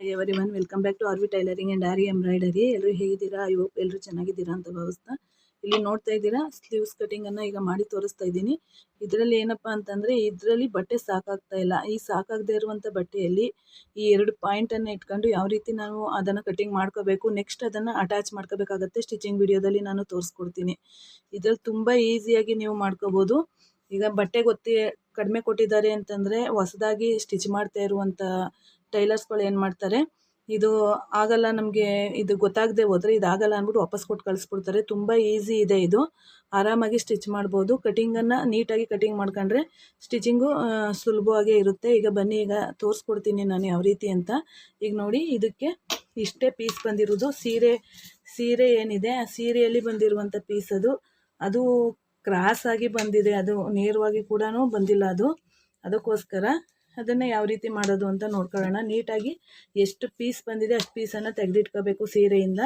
Every one welcome back to R V tailoring and aari embroidery ಎಲ್ಲರೂ ಹೇಗಿದ್ದೀರಾ? I hope ಎಲ್ಲರೂ ಚೆನ್ನಾಗಿದ್ದೀರಾ ಅಂತ ಭಾವಿಸ್ತಾ. ಇಲ್ಲಿ ನೋಡ್ತಾ ಇದ್ದೀರಾ ಸ್ಲೀವ್ಸ್ ಕಟಿಂಗನ್ನು ಈಗ ಮಾಡಿ ತೋರಿಸ್ತಾ ಇದ್ದೀನಿ. ಇದರಲ್ಲಿ ಏನಪ್ಪ ಅಂತಂದರೆ, ಇದರಲ್ಲಿ ಬಟ್ಟೆ ಸಾಕಾಗ್ತಾ ಇಲ್ಲ. ಈ ಸಾಕಾಗದೇ ಇರುವಂಥ ಬಟ್ಟೆಯಲ್ಲಿ ಈ ಎರಡು ಪಾಯಿಂಟನ್ನು ಇಟ್ಕೊಂಡು ಯಾವ ರೀತಿ ನಾವು ಅದನ್ನು ಕಟಿಂಗ್ ಮಾಡ್ಕೋಬೇಕು ನೆಕ್ಸ್ಟ್ ಅದನ್ನು ಅಟ್ಯಾಚ್ ಮಾಡ್ಕೋಬೇಕಾಗತ್ತೆ ಸ್ಟಿಚಿಂಗ್ ವಿಡಿಯೋದಲ್ಲಿ ನಾನು ತೋರಿಸ್ಕೊಡ್ತೀನಿ. ಇದರಲ್ಲಿ ತುಂಬ ಈಸಿಯಾಗಿ ನೀವು ಮಾಡ್ಕೋಬೋದು. ಈಗ ಬಟ್ಟೆ ಗೊತ್ತಿ ಕಡಿಮೆ ಕೊಟ್ಟಿದ್ದಾರೆ ಅಂತಂದರೆ ಹೊಸದಾಗಿ ಸ್ಟಿಚ್ ಮಾಡ್ತಾ ಇರುವಂಥ ಟೈಲರ್ಸ್ಗಳು ಏನು ಮಾಡ್ತಾರೆ, ಇದು ಆಗಲ್ಲ ನಮಗೆ, ಇದು ಗೊತ್ತಾಗದೆ ಹೋದರೆ ಆಗಲ್ಲ ಅಂದ್ಬಿಟ್ಟು ವಾಪಸ್ ಕೊಟ್ಟು ಕಳಿಸ್ಬಿಡ್ತಾರೆ. ತುಂಬ ಈಸಿ ಇದೆ ಇದು. ಆರಾಮಾಗಿ ಸ್ಟಿಚ್ ಮಾಡ್ಬೋದು. ಕಟಿಂಗನ್ನು ನೀಟಾಗಿ ಕಟಿಂಗ್ ಮಾಡ್ಕೊಂಡ್ರೆ ಸ್ಟಿಚಿಂಗು ಸುಲಭವಾಗೇ ಇರುತ್ತೆ. ಈಗ ಬನ್ನಿ, ಈಗ ತೋರಿಸ್ಕೊಡ್ತೀನಿ ನಾನು ಯಾವ ರೀತಿ ಅಂತ. ಈಗ ನೋಡಿ, ಇದಕ್ಕೆ ಇಷ್ಟೇ ಪೀಸ್ ಬಂದಿರೋದು. ಸೀರೆ ಸೀರೆ ಏನಿದೆ? ಆ ಸೀರೆಯಲ್ಲಿ ಬಂದಿರುವಂಥ ಪೀಸ್ ಅದು. ಅದು ಕ್ರಾಸ್ ಆಗಿ ಬಂದಿದೆ, ಅದು ನೇರವಾಗಿ ಕೂಡ ಬಂದಿಲ್ಲ ಅದು. ಅದಕ್ಕೋಸ್ಕರ ಅದನ್ನು ಯಾವ ರೀತಿ ಮಾಡೋದು ಅಂತ ನೋಡ್ಕೊಳ್ಳೋಣ. ನೀಟಾಗಿ ಎಷ್ಟು ಪೀಸ್ ಬಂದಿದೆ ಅಷ್ಟು ಪೀಸನ್ನು ತೆಗೆದಿಟ್ಕೋಬೇಕು ಸೀರೆಯಿಂದ.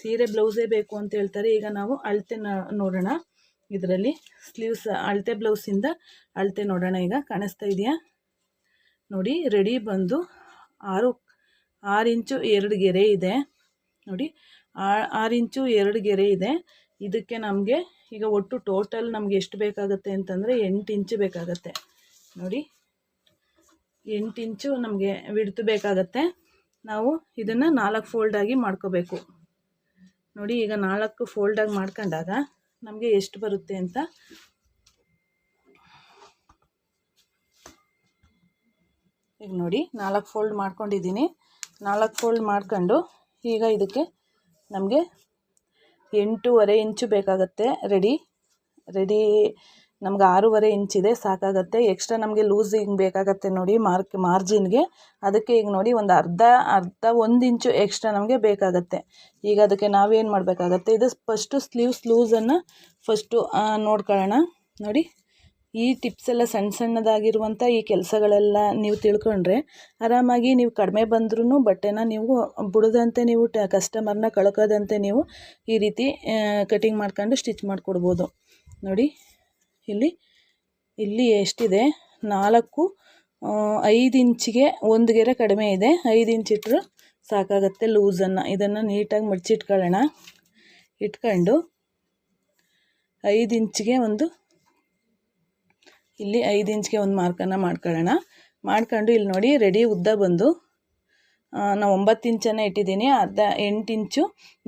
ಸೀರೆ, ಬ್ಲೌಸೇ ಬೇಕು ಅಂತ ಹೇಳ್ತಾರೆ. ಈಗ ನಾವು ಅಳತೆ ನೋಡೋಣ. ಇದರಲ್ಲಿ ಸ್ಲೀವ್ಸ್, ಅಳತೆ ಬ್ಲೌಸಿಂದ ಅಳತೆ ನೋಡೋಣ. ಈಗ ಕಾಣಿಸ್ತಾ ಇದೆಯಾ? ನೋಡಿ, ರೆಡಿ ಬಂದು ಆರು ಆರು ಇಂಚು ಎರಡು ಗೆರೆ ಇದೆ. ನೋಡಿ ಆರು ಇಂಚು ಎರಡು ಗೆರೆ ಇದೆ. ಇದಕ್ಕೆ ನಮಗೆ ಈಗ ಒಟ್ಟು ಟೋಟಲ್ ನಮ್ಗೆ ಎಷ್ಟು ಬೇಕಾಗುತ್ತೆ ಅಂತಂದರೆ ಎಂಟು ಇಂಚು ಬೇಕಾಗತ್ತೆ. ನೋಡಿ, ಎಂಟು ಇಂಚು ನಮಗೆ ವಿಡ್ತು ಬೇಕಾಗತ್ತೆ. ನಾವು ಇದನ್ನು ನಾಲ್ಕು ಫೋಲ್ಡಾಗಿ ಮಾಡ್ಕೋಬೇಕು. ನೋಡಿ, ಈಗ ನಾಲ್ಕು ಫೋಲ್ಡಾಗಿ ಮಾಡ್ಕೊಂಡಾಗ ನಮಗೆ ಎಷ್ಟು ಬರುತ್ತೆ ಅಂತ. ಈಗ ನೋಡಿ, ನಾಲ್ಕು ಫೋಲ್ಡ್ ಮಾಡ್ಕೊಂಡಿದ್ದೀನಿ. ನಾಲ್ಕು ಫೋಲ್ಡ್ ಮಾಡ್ಕೊಂಡು ಈಗ ಇದಕ್ಕೆ ನಮಗೆ ಎಂಟೂವರೆ ಇಂಚು ಬೇಕಾಗುತ್ತೆ. ರೆಡಿ ರೆಡಿ ನಮ್ಗೆ ಆರೂವರೆ ಇಂಚಿದೆ ಸಾಕಾಗತ್ತೆ. ಎಕ್ಸ್ಟ್ರಾ ನಮಗೆ ಲೂಸ್ ಹಿಂಗೆ ಬೇಕಾಗತ್ತೆ ನೋಡಿ ಮಾರ್ಕ್ ಮಾರ್ಜಿನ್ಗೆ ಅದಕ್ಕೆ ಈಗ ನೋಡಿ ಒಂದು ಅರ್ಧ ಅರ್ಧ ಒಂದು ಇಂಚು ಎಕ್ಸ್ಟ್ರಾ ನಮಗೆ ಬೇಕಾಗತ್ತೆ. ಈಗ ಅದಕ್ಕೆ ನಾವೇನು ಮಾಡಬೇಕಾಗತ್ತೆ? ಇದು ಫಸ್ಟು ಸ್ಲೀವ್ಸ್ ಲೂಸನ್ನು ಫಸ್ಟು ನೋಡ್ಕೊಳ್ಳೋಣ. ನೋಡಿ. ಈ ಟಿಪ್ಸ್ ಎಲ್ಲ ಸಣ್ಣ ಸಣ್ಣದಾಗಿರುವಂಥ ಈ ಕೆಲಸಗಳೆಲ್ಲ ನೀವು ತಿಳ್ಕೊಂಡ್ರೆ ಆರಾಮಾಗಿ ನೀವು ಕಡಿಮೆ ಬಂದ್ರೂ ಬಟ್ಟೆನ ನೀವು ಬಿಡದಂತೆ ನೀವು ಟ ಕಸ್ಟಮರ್ನ ಕಳ್ಕೋದಂತೆ ನೀವು ಈ ರೀತಿ ಕಟಿಂಗ್ ಮಾಡ್ಕೊಂಡು ಸ್ಟಿಚ್ ಮಾಡಿಕೊಡ್ಬೋದು. ನೋಡಿ, ಇಲ್ಲಿ ಇಲ್ಲಿ ಎಷ್ಟಿದೆ? ನಾಲ್ಕು ಐದು ಇಂಚಿಗೆ ಒಂದು ಗೆರೆ ಕಡಿಮೆ ಇದೆ. ಐದು ಇಂಚ್ ಇಟ್ಟರು ಸಾಕಾಗತ್ತೆ ಲೂಸನ್ನು ಇದನ್ನು ನೀಟಾಗಿ ಮಡಚಿಟ್ಕೊಳ್ಳೋಣ. ಇಟ್ಕೊಂಡು ಐದು ಇಂಚಿಗೆ ಒಂದು ಇಲ್ಲಿ ಐದು ಇಂಚ್ಗೆ ಒಂದು ಮಾರ್ಕನ್ನು ಮಾಡ್ಕೊಳ್ಳೋಣ. ಮಾಡ್ಕೊಂಡು ಇಲ್ಲಿ ನೋಡಿ ರೆಡಿ ಉದ್ದ ಬಂದು. ನಾವು ಒಂಬತ್ತು ಇಂಚನ್ನು ಇಟ್ಟಿದ್ದೀನಿ. ಅರ್ಧ ಎಂಟು ಇಂಚು,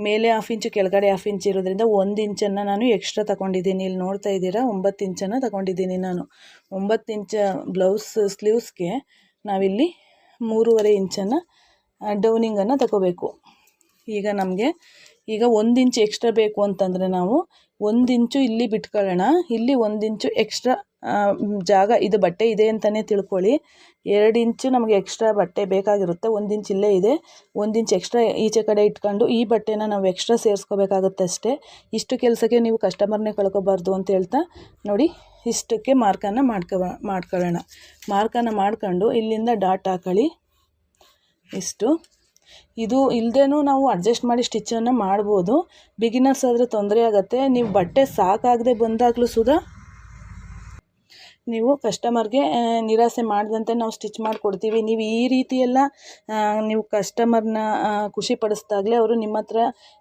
ಮೇಲೆ ಹಾಫ್ ಇಂಚು, ಕೆಳಗಡೆ ಹಾಫ್ ಇಂಚ್ ಇರೋದ್ರಿಂದ ಒಂದು ಇಂಚನ್ನು ನಾನು ಎಕ್ಸ್ಟ್ರಾ ತಗೊಂಡಿದ್ದೀನಿ. ಇಲ್ಲಿ ನೋಡ್ತಾ ಇದ್ದೀರಾ, ಒಂಬತ್ತು ಇಂಚನ್ನು ತಗೊಂಡಿದ್ದೀನಿ ನಾನು. ಒಂಬತ್ತು ಇಂಚ ಬ್ಲೌಸ್ ಸ್ಲೀವ್ಸ್ಗೆ ನಾವಿಲ್ಲಿ ಮೂರುವರೆ ಇಂಚನ್ನು ಡೌನಿಂಗನ್ನು ತಗೋಬೇಕು. ಈಗ ನಮಗೆ, ಈಗ ಒಂದು ಇಂಚು ಎಕ್ಸ್ಟ್ರಾ ಬೇಕು ಅಂತಂದರೆ ನಾವು ಒಂದು ಇಂಚು ಇಲ್ಲಿ ಬಿಟ್ಕೊಳ್ಳೋಣ. ಇಲ್ಲಿ ಒಂದು ಇಂಚು ಎಕ್ಸ್ಟ್ರಾ ಜಾಗ ಇದು ಬಟ್ಟೆ ಇದೆ ಅಂತಲೇ ತಿಳ್ಕೊಳ್ಳಿ. ಎರಡು ಇಂಚು ನಮಗೆ ಎಕ್ಸ್ಟ್ರಾ ಬಟ್ಟೆ ಬೇಕಾಗಿರುತ್ತೆ. ಒಂದು ಇಂಚ್ ಇಲ್ಲೇ ಇದೆ. ಒಂದು ಇಂಚ್ ಎಕ್ಸ್ಟ್ರಾ ಈಚೆ ಕಡೆ ಇಟ್ಕೊಂಡು ಈ ಬಟ್ಟೆನ ನಾವು ಎಕ್ಸ್ಟ್ರಾ ಸೇರಿಸ್ಕೋಬೇಕಾಗುತ್ತೆ ಅಷ್ಟೇ. ಇಷ್ಟು ಕೆಲಸಕ್ಕೆ ನೀವು ಕಸ್ಟಮರ್ನೇ ಕಳ್ಕೊಬಾರ್ದು ಅಂತ ಹೇಳ್ತಾ ನೋಡಿ ಇಷ್ಟಕ್ಕೆ ಮಾರ್ಕನ್ನು ಮಾಡ್ಕೊ ಮಾಡ್ಕೊಳ್ಳೋಣ. ಮಾರ್ಕನ್ನು ಮಾಡ್ಕೊಂಡು ಇಲ್ಲಿಂದ ಡಾಟ್ ಹಾಕೊಳ್ಳಿ. ಇಷ್ಟು. ಇದು ಇಲ್ಲದೇನೂ ನಾವು ಅಡ್ಜಸ್ಟ್ ಮಾಡಿ ಸ್ಟಿಚ್ಚನ್ನು ಮಾಡ್ಬೋದು. ಬಿಗಿನರ್ಸ್ ಆದರೆ ತೊಂದರೆ ಆಗುತ್ತೆ. ನೀವು ಬಟ್ಟೆ ಸಾಕಾಗದೆ ಬಂದಾಗಲೂ ಸುಧಾ ನೀವು ಕಸ್ಟಮರ್ಗೆ ನಿರಾಸೆ ಮಾಡದಂತೆ ನಾವು ಸ್ಟಿಚ್ ಮಾಡಿಕೊಡ್ತೀವಿ. ನೀವು ಈ ರೀತಿಯೆಲ್ಲ ನೀವು ಕಸ್ಟಮರ್ನ ಖುಷಿ ಪಡಿಸ್ದಾಗಲೇ ಅವರು ನಿಮ್ಮ ಹತ್ರ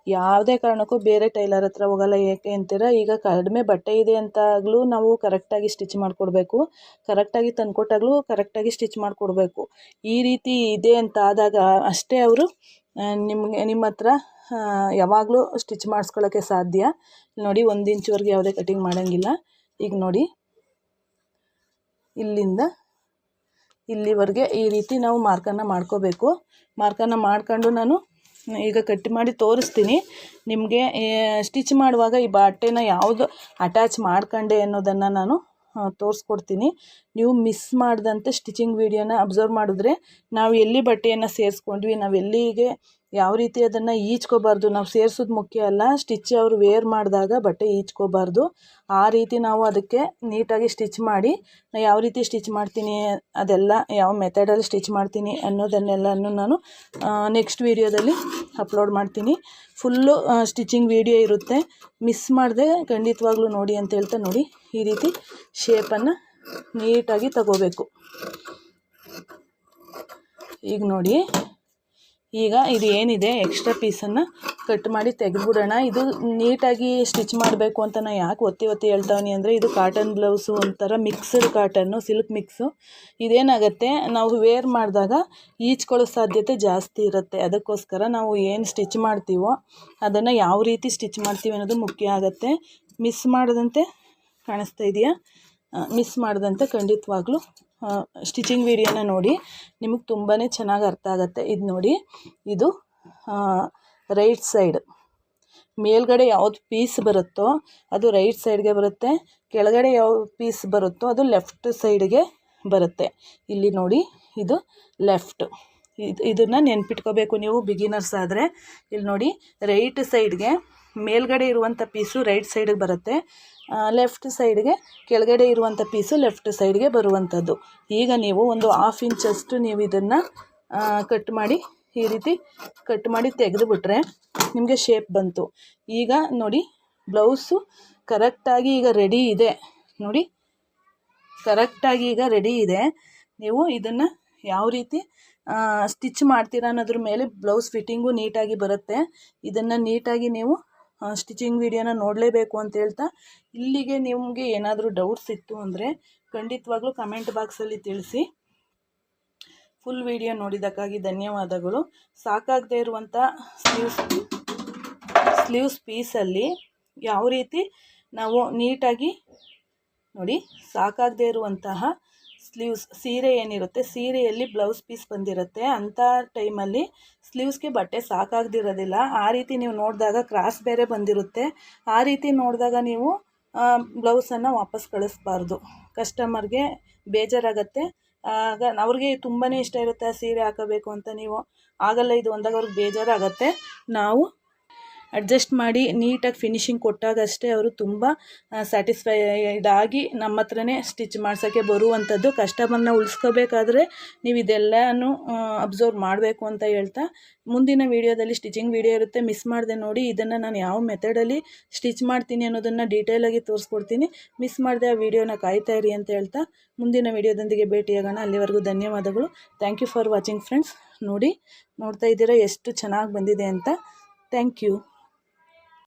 ಯಾವುದೇ ಕಾರಣಕ್ಕೂ ಬೇರೆ ಟೈಲರ್ ಹತ್ರ ಹೋಗಲ್ಲ. ಏಕೆ ಅಂತೀರ? ಈಗ ಕಡಿಮೆ ಬಟ್ಟೆ ಇದೆ ಅಂತಾಗಲೂ ನಾವು ಕರೆಕ್ಟಾಗಿ ಸ್ಟಿಚ್ ಮಾಡಿಕೊಡ್ಬೇಕು. ಕರೆಕ್ಟಾಗಿ ತಂದುಕೊಟ್ಟಾಗಲೂ ಕರೆಕ್ಟಾಗಿ ಸ್ಟಿಚ್ ಮಾಡಿಕೊಡ್ಬೇಕು. ಈ ರೀತಿ ಇದೆ ಅಂತ ಆದಾಗ ಅಷ್ಟೇ ಅವರು ನಿಮಗೆ, ನಿಮ್ಮ ಹತ್ರ ಯಾವಾಗಲೂ ಸ್ಟಿಚ್ ಮಾಡಿಸ್ಕೊಳ್ಳೋಕ್ಕೆ ಸಾಧ್ಯ. ನೋಡಿ, ಒಂದು ಇಂಚ್ವರೆಗೆ ಯಾವುದೇ ಕಟಿಂಗ್ ಮಾಡೋಂಗಿಲ್ಲ. ಈಗ ನೋಡಿ ಇಲ್ಲಿಂದ ಇಲ್ಲಿವರೆಗೆ ಈ ರೀತಿ ನಾವು ಮಾರ್ಕನ್ನು ಮಾಡ್ಕೋಬೇಕು. ಮಾರ್ಕನ್ನು ಮಾಡ್ಕೊಂಡು ನಾನು ಈಗ ಕಟ್ ಮಾಡಿ ತೋರಿಸ್ತೀನಿ. ನಿಮಗೆ ಸ್ಟಿಚ್ ಮಾಡುವಾಗ ಈ ಬಟ್ಟೆನ ಯಾವುದು ಅಟ್ಯಾಚ್ ಮಾಡ್ಕೊಂಡೆ ಅನ್ನೋದನ್ನು ನಾನು ತೋರಿಸ್ಕೊಡ್ತೀನಿ. ನೀವು ಮಿಸ್ ಮಾಡಿದಂತೆ ಸ್ಟಿಚಿಂಗ್ ವೀಡಿಯೋನ ಅಬ್ಸರ್ವ್ ಮಾಡಿದ್ರೆ ನಾವು ಎಲ್ಲಿ ಬಟ್ಟೆಯನ್ನು ಸೇರಿಸ್ಕೊಂಡ್ವಿ, ನಾವು ಎಲ್ಲಿಗೆ ಯಾವ ರೀತಿ ಅದನ್ನು ಈಚ್ಕೋಬಾರ್ದು ನಾವು ಸೇರ್ಸೋದು ಮುಖ್ಯ ಅಲ್ಲ. ಸ್ಟಿಚ್ ಅವರು ವೇರ್ ಮಾಡಿದಾಗ ಬಟ್ಟೆ ಈಚ್ಕೋಬಾರ್ದು ಆ ರೀತಿ ನಾವು ಅದಕ್ಕೆ ನೀಟಾಗಿ ಸ್ಟಿಚ್ ಮಾಡಿ ಯಾವ ರೀತಿ ಸ್ಟಿಚ್ ಮಾಡ್ತೀನಿ, ಅದೆಲ್ಲ ಯಾವ ಮೆಥಡಲ್ಲಿ ಸ್ಟಿಚ್ ಮಾಡ್ತೀನಿ ಅನ್ನೋದನ್ನೆಲ್ಲನೂ ನಾನು ನೆಕ್ಸ್ಟ್ ವೀಡಿಯೋದಲ್ಲಿ ಅಪ್ಲೋಡ್ ಮಾಡ್ತೀನಿ. ಫುಲ್ಲು ಸ್ಟಿಚಿಂಗ್ ವೀಡಿಯೋ ಇರುತ್ತೆ. ಮಿಸ್ ಮಾಡದೆ ಖಂಡಿತವಾಗ್ಲೂ ನೋಡಿ ಅಂತ ಹೇಳ್ತಾ ನೋಡಿ. ಈ ರೀತಿ ಶೇಪನ್ನು ನೀಟಾಗಿ ತಗೋಬೇಕು. ಈಗ ನೋಡಿ. ಈಗ ಇದು ಏನಿದೆ ಎಕ್ಸ್ಟ್ರಾ ಪೀಸನ್ನು ಕಟ್ ಮಾಡಿ ತೆಗೆದ್ಬಿಡೋಣ. ಇದು ನೀಟಾಗಿ ಸ್ಟಿಚ್ ಮಾಡಬೇಕು ಅಂತ ನಾನು ಯಾಕೆ ಒತ್ತಿ ಒತ್ತಿ ಹೇಳ್ತಾವನಿ ಅಂದರೆ, ಇದು ಕಾಟನ್ ಬ್ಲೌಸು ಒಂಥರ ಮಿಕ್ಸ್ಡ್ ಕಾಟನ್ನು ಸಿಲ್ಕ್ ಮಿಕ್ಸು ಇದೇನಾಗುತ್ತೆ, ನಾವು ವೇರ್ ಮಾಡಿದಾಗ ಈಚ್ಕೊಳ್ಳೋ ಸಾಧ್ಯತೆ ಜಾಸ್ತಿ ಇರುತ್ತೆ. ಅದಕ್ಕೋಸ್ಕರ ನಾವು ಏನು ಸ್ಟಿಚ್ ಮಾಡ್ತೀವೋ, ಅದನ್ನು ಯಾವ ರೀತಿ ಸ್ಟಿಚ್ ಮಾಡ್ತೀವಿ ಅನ್ನೋದು ಮುಖ್ಯ ಆಗುತ್ತೆ. ಮಿಸ್ ಮಾಡಿದಂತೆ ಕಾಣಿಸ್ತಾ ಇದೆಯಾ? ಮಿಸ್ ಮಾಡಿದಂತೆ ಖಂಡಿತವಾಗ್ಲೂ ಸ್ಟಿಚಿಂಗ್ ವಿಡಿಯೋನ ನೋಡಿ ನಿಮಗೆ ತುಂಬಾ ಚೆನ್ನಾಗಿ ಅರ್ಥ ಆಗುತ್ತೆ. ಇದು ನೋಡಿ, ಇದು ರೈಟ್ ಸೈಡ್ ಮೇಲ್ಗಡೆ ಯಾವ್ದು ಪೀಸ್ ಬರುತ್ತೋ ಅದು ರೈಟ್ ಸೈಡ್ಗೆ ಬರುತ್ತೆ. ಕೆಳಗಡೆ ಯಾವ ಪೀಸ್ ಬರುತ್ತೋ ಅದು ಲೆಫ್ಟ್ ಸೈಡ್ಗೆ ಬರುತ್ತೆ. ಇಲ್ಲಿ ನೋಡಿ, ಇದು ಲೆಫ್ಟ್ ಇದು, ಇದನ್ನು ನೆನ್ಪಿಟ್ಕೋಬೇಕು ನೀವು ಬಿಗಿನರ್ಸ್ ಆದರೆ. ಇಲ್ಲಿ ನೋಡಿ ರೈಟ್ ಸೈಡ್ಗೆ ಮೇಲ್ಗಡೆ ಇರುವಂಥ ಪೀಸು ರೈಟ್ ಸೈಡಿಗೆ ಬರುತ್ತೆ. ಲೆಫ್ಟ್ ಸೈಡ್ಗೆ ಕೆಳಗಡೆ ಇರುವಂಥ ಪೀಸು ಲೆಫ್ಟ್ ಸೈಡ್ಗೆ ಬರುವಂಥದ್ದು ಈಗ ನೀವು ಒಂದು ಹಾಫ್ ಇಂಚಷ್ಟು ನೀವು ಇದನ್ನು ಕಟ್ ಮಾಡಿ, ಈ ರೀತಿ ಕಟ್ ಮಾಡಿ ತೆಗೆದುಬಿಟ್ರೆ ನಿಮಗೆ ಶೇಪ್ ಬಂತು. ಈಗ ನೋಡಿ ಬ್ಲೌಸು ಕರೆಕ್ಟಾಗಿ ಈಗ ರೆಡಿ ಇದೆ. ನೋಡಿ ಕರೆಕ್ಟಾಗಿ ಈಗ ರೆಡಿ ಇದೆ. ನೀವು ಇದನ್ನು ಯಾವ ರೀತಿ ಸ್ಟಿಚ್ ಮಾಡ್ತೀರ ಅನ್ನೋದ್ರ ಮೇಲೆ ಬ್ಲೌಸ್ ಫಿಟ್ಟಿಂಗು ನೀಟಾಗಿ ಬರುತ್ತೆ. ಇದನ್ನು ನೀಟಾಗಿ ನೀವು ಸ್ಟಿಚಿಂಗ್ ವಿಡಿಯೋನ ನೋಡಲೇಬೇಕು ಅಂತ ಹೇಳ್ತಾ ಇಲ್ಲಿಗೆ ನಿಮಗೆ ಏನಾದರೂ ಡೌಟ್ಸ್ ಇತ್ತು ಅಂದರೆ ಖಂಡಿತವಾಗ್ಲೂ ಕಮೆಂಟ್ ಬಾಕ್ಸಲ್ಲಿ ತಿಳಿಸಿ. ಫುಲ್ ವಿಡಿಯೋ ನೋಡಿದ್ದಕ್ಕಾಗಿ ಧನ್ಯವಾದಗಳು. ಸಾಕಾಗದೆ ಇರುವಂಥ ಸ್ಲೀವ್ಸ್ ಸ್ಲೀವ್ಸ್ ಪೀಸಲ್ಲಿ ಯಾವ ರೀತಿ ನಾವು ನೀಟಾಗಿ ನೋಡಿ ಸಾಕಾಗದೇ ಇರುವಂತಹ ಸ್ಲೀವ್ಸ್, ಸೀರೆ ಏನಿರುತ್ತೆ, ಸೀರೆಯಲ್ಲಿ ಬ್ಲೌಸ್ ಪೀಸ್ ಬಂದಿರುತ್ತೆ. ಅಂಥ ಟೈಮಲ್ಲಿ ಸ್ಲೀವ್ಸ್ಗೆ ಬಟ್ಟೆ ಸಾಕಾಗದಿರೋದಿಲ್ಲ. ಆ ರೀತಿ ನೀವು ನೋಡಿದಾಗ ಕ್ರಾಸ್ ಬೇರೆ ಬಂದಿರುತ್ತೆ. ಆ ರೀತಿ ನೋಡಿದಾಗ ನೀವು ಬ್ಲೌಸನ್ನು ವಾಪಸ್ ಕಳಿಸ್ಬಾರ್ದು. ಕಸ್ಟಮರ್ಗೆ ಬೇಜಾರಾಗತ್ತೆ. ಆಗ ಅವ್ರಿಗೆ ತುಂಬಾ ಇಷ್ಟ ಇರುತ್ತೆ ಆ ಸೀರೆ ಹಾಕೋಬೇಕು ಅಂತ ನೀವು. ಆಗಲ್ಲ, ಇದು ಅಂದಾಗ ಅವ್ರಿಗೆ ಬೇಜಾರಾಗತ್ತೆ. ನಾವು ಅಡ್ಜಸ್ಟ್ ಮಾಡಿ ನೀಟಾಗಿ ಫಿನಿಶಿಂಗ್ ಕೊಟ್ಟಾಗಷ್ಟೇ ಅವರು ತುಂಬ ಸ್ಯಾಟಿಸ್ಫೈಡ್ ಆಗಿ ನಮ್ಮ ಹತ್ರನೇ ಸ್ಟಿಚ್ ಮಾಡ್ಸೋಕ್ಕೆ ಬರುವಂಥದ್ದು. ಕಸ್ಟಮರ್ನ ಉಳಿಸ್ಕೋಬೇಕಾದ್ರೆ ನೀವು ಇದೆಲ್ಲನೂ ಅಬ್ಸರ್ವ್ ಮಾಡಬೇಕು ಅಂತ ಹೇಳ್ತಾ ಮುಂದಿನ ವೀಡಿಯೋದಲ್ಲಿ ಸ್ಟಿಚಿಂಗ್ ವೀಡಿಯೋ ಇರುತ್ತೆ ಮಿಸ್ ಮಾಡಿದೆ ನೋಡಿ, ಇದನ್ನು ನಾನು ಯಾವ ಮೆಥಡಲ್ಲಿ ಸ್ಟಿಚ್ ಮಾಡ್ತೀನಿ ಅನ್ನೋದನ್ನು ಡೀಟೇಲಾಗಿ ತೋರಿಸ್ಕೊಡ್ತೀನಿ. ಮಿಸ್ ಮಾಡಿದೆ ಆ ವೀಡಿಯೋನ ಕಾಯ್ತಾ ಇರಿ ಅಂತ ಹೇಳ್ತಾ ಮುಂದಿನ ವೀಡಿಯೋದೊಂದಿಗೆ ಭೇಟಿಯಾಗೋಣ. ಅಲ್ಲಿವರೆಗೂ ಧನ್ಯವಾದಗಳು. Thank you for watching friends ನೋಡಿ, ನೋಡ್ತಾ ಇದ್ದೀರಾ ಎಷ್ಟು ಚೆನ್ನಾಗಿ ಬಂದಿದೆ ಅಂತ. Thank you